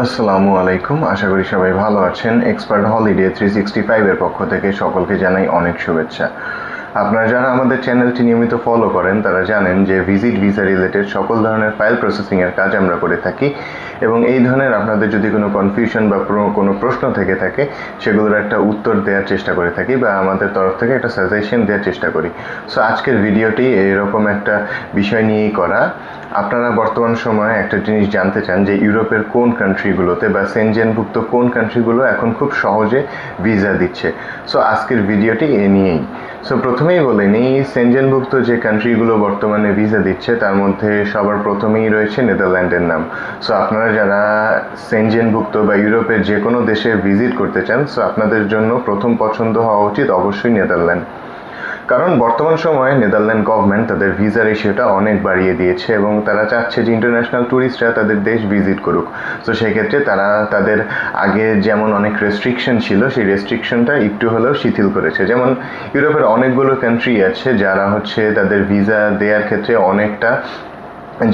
আসসালামু আলাইকুম। আশা করি সবাই ভালো আছেন। এক্সপার্ট হলিডে থ্রি সিক্সটি ফাইভের পক্ষ থেকে সকলকে জানাই অনেক শুভেচ্ছা। আপনারা যারা আমাদের চ্যানেলটি নিয়মিত ফলো করেন, তারা জানেন যে ভিজিট ভিসা রিলেটেড সকল ধরনের ফাইল প্রসেসিংয়ের কাজ আমরা করে থাকি। এবং এই ধরনের আপনাদের যদি কোনো কনফিউশন বা কোনো প্রশ্ন থেকে থাকে, সেগুলোর একটা উত্তর দেওয়ার চেষ্টা করে থাকি বা আমাদের তরফ থেকে একটা সাজেশন দেওয়ার চেষ্টা করি। সো আজকের ভিডিওটি এরকম একটা বিষয় নিয়েই করা। আপনারা বর্তমান সময়ে একটা জিনিস জানতে চান যে, ইউরোপের কোন কান্ট্রিগুলোতে বা সেনজেনভুক্ত কোন কান্ট্রিগুলো এখন খুব সহজে ভিসা দিচ্ছে। সো আজকের ভিডিওটি এ নিয়েই। সো প্রথমেই বলে নিই সেনজেনভুক্ত যে কান্ট্রিগুলো বর্তমানে ভিসা দিচ্ছে, তার মধ্যে সবার প্রথমেই রয়েছে নেদারল্যান্ডের নাম। সো আপনারা যারা সেনজেনভুক্ত বা ইউরোপের যে কোনো দেশে ভিজিট করতে চান সো আপনাদের জন্য প্রথম পছন্দ হওয়া উচিত অবশ্যই নেদারল্যান্ড কারণ বর্তমান সময়ে নেদারল্যান্ড গভর্নমেন্ট তাদের ভিসা রেশিওটা অনেক বাড়িয়ে দিয়েছে এবং তারা চাচ্ছে যে ইন্টারন্যাশনাল ট্যুরিস্টরা তাদের দেশ ভিজিট করুক। তো সেক্ষেত্রে তারা তাদের আগে যেমন অনেক রেস্ট্রিকশন ছিল, সেই রেস্ট্রিকশনটা একটু হলেও শিথিল করেছে। যেমন ইউরোপের অনেকগুলো কান্ট্রি আছে যারা হচ্ছে তাদের ভিসা দেওয়ার ক্ষেত্রে অনেকটা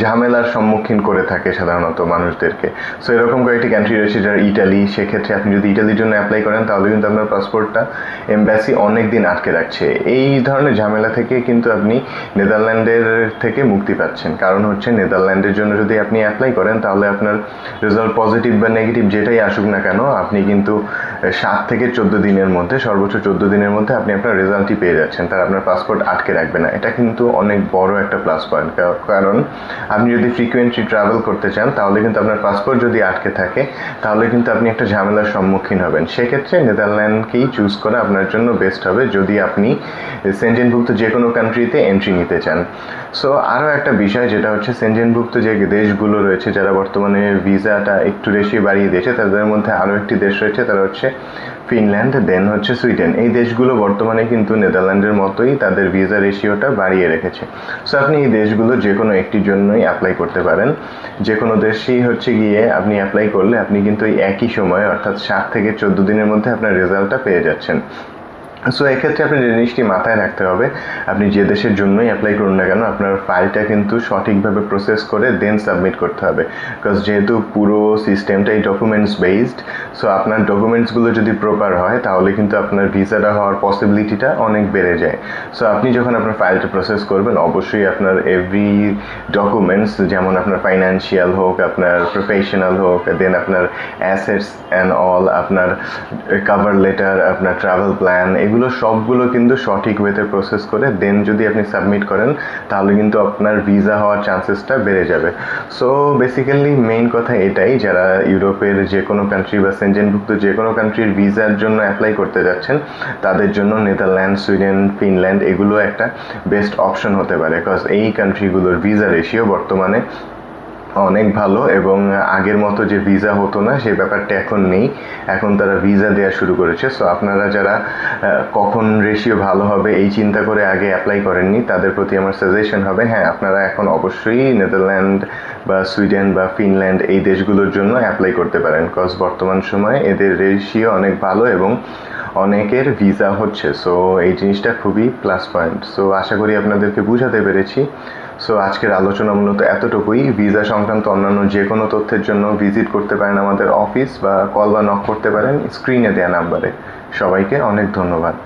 ঝামেলার সম্মুখীন করে থাকে সাধারণত মানুষদেরকে। সো এরকম কয়েকটি কান্ট্রি রয়েছে যারা ইটালি সেক্ষেত্রে আপনি যদি ইটালির জন্য অ্যাপ্লাই করেন তাহলে কিন্তু আপনার পাসপোর্টটা এমবাসি অনেক দিন আটকে রাখছে। এই ধরনের ঝামেলা থেকে কিন্তু আপনি নেদারল্যান্ডের থেকে মুক্তি পাচ্ছেন। কারণ হচ্ছে নেদারল্যান্ডের জন্য যদি আপনি অ্যাপ্লাই করেন, তাহলে আপনার রেজাল্ট পজিটিভ বা নেগেটিভ যেটাই আসুক না কেন, আপনি কিন্তু সাত থেকে চোদ্দ দিনের মধ্যে, সর্বোচ্চ চোদ্দ দিনের মধ্যে আপনি আপনার রেজাল্টই পেয়ে যাচ্ছেন। তার আপনার পাসপোর্ট আটকে রাখবে না। এটা কিন্তু অনেক বড় একটা প্লাস পয়েন্ট কারণ আপনি যদি ফ্রিকুয়েন্টলি ট্রাভেল করতে চান, তাহলে কিন্তু আপনার পাসপোর্ট যদি আটকে থাকে, তাহলে কিন্তু আপনি একটা ঝামেলার সম্মুখীন হবেন। সেক্ষেত্রে নেদারল্যান্ডকেই চুজ করা আপনার জন্য বেস্ট হবে যদি আপনি সেন্টেনভুক্ত যে কোনো কান্ট্রিতে এন্ট্রি নিতে চান। সো আরও একটা বিষয় যেটা হচ্ছে সেন্টেনভুক্ত যে দেশগুলো রয়েছে, যারা বর্তমানে ভিসাটা একটু বেশি বাড়িয়ে দিয়েছে, তাদের মধ্যে আরও একটি দেশ রয়েছে, তারা হচ্ছে ফিনল্যান্ড দেন হচ্ছে সুইডেন এই দেশগুলো বর্তমানে কিন্তু নেদারল্যান্ডের মতোই তাদের ভিসা রেশিওটা বাড়িয়ে রেখেছে। সো আপনি এই দেশগুলো যে কোনো একটির জন্যই অ্যাপ্লাই করতে পারেন। যে কোনো দেশই হচ্ছে গিয়ে আপনি অ্যাপ্লাই করলে আপনি কিন্তু এই একই সময়, অর্থাৎ সাত থেকে চোদ্দ দিনের মধ্যে আপনার রেজাল্টটা পেয়ে যাচ্ছেন। সো এক্ষেত্রে আপনি জিনিসটি মাথায় রাখতে হবে, আপনি যে দেশের জন্যই অ্যাপ্লাই করুন না কেন, আপনার ফাইলটা কিন্তু সঠিকভাবে প্রসেস করে দেন সাবমিট করতে হবে। বিকজ যেহেতু পুরো সিস্টেমটা এই ডকুমেন্টস বেসড সো আপনার ডকুমেন্টসগুলো যদি প্রপার হয়, তাহলে কিন্তু আপনার ভিসাটা হওয়ার পসিবিলিটিটা অনেক বেড়ে যায়। সো আপনি যখন আপনার ফাইলটা প্রসেস করবেন, অবশ্যই আপনার এভরি ডকুমেন্টস যেমন আপনার ফাইন্যান্সিয়াল হোক, আপনার প্রফেশনাল হোক দেন আপনার অ্যাসেটস অ্যান্ড অল আপনার কাভার লেটার আপনার ট্রাভেল প্ল্যান এগুলো সবগুলো কিন্তু সঠিক ওয়েতে প্রসেস করে দেন যদি আপনি সাবমিট করেন, তাহলে কিন্তু আপনার ভিসা হওয়ার চান্সেসটা বেড়ে যাবে। সো বেসিক্যালি মেইন কথা এটাই, যারা ইউরোপের যে কোনো কান্ট্রি বা সেনজেনভুক্ত যে কোনো কান্ট্রির ভিসার জন্য অ্যাপ্লাই করতে যাচ্ছেন, তাদের জন্য নেদারল্যান্ড সুইডেন ফিনল্যান্ড এগুলো একটা বেস্ট অপশন হতে পারে বিকজ এই কান্ট্রিগুলোর ভিসা রেশিও বর্তমানে অনেক ভালো এবং আগের মতো যে ভিসা হতো না, সেই ব্যাপারটা এখন নেই। এখন তারা ভিসা দেওয়া শুরু করেছে। সো আপনারা যারা কখন রেশিও ভালো হবে এই চিন্তা করে আগে অ্যাপ্লাই করেননি, তাদের প্রতি আমার সাজেশন হবে হ্যাঁ আপনারা এখন অবশ্যই নেদারল্যান্ড বা সুইডেন বা ফিনল্যান্ড এই দেশগুলোর জন্য অ্যাপ্লাই করতে পারেন। কজ বর্তমান সময়ে এদের রেশিও অনেক ভালো এবং অনেকের ভিসা হচ্ছে। সো এই জিনিসটা খুবই প্লাস পয়েন্ট সো আশা করি আপনাদেরকে বুঝাতে পেরেছি। সো আজকের আলোচনা মূলত এতটুকুই। ভিসা সংক্রান্ত অন্যান্য যে কোনো তথ্যের জন্য ভিজিট করতে পারেন আমাদের অফিস বা কল বা নক করতে পারেন স্ক্রিনে দেওয়া নাম্বারে সবাইকে অনেক ধন্যবাদ।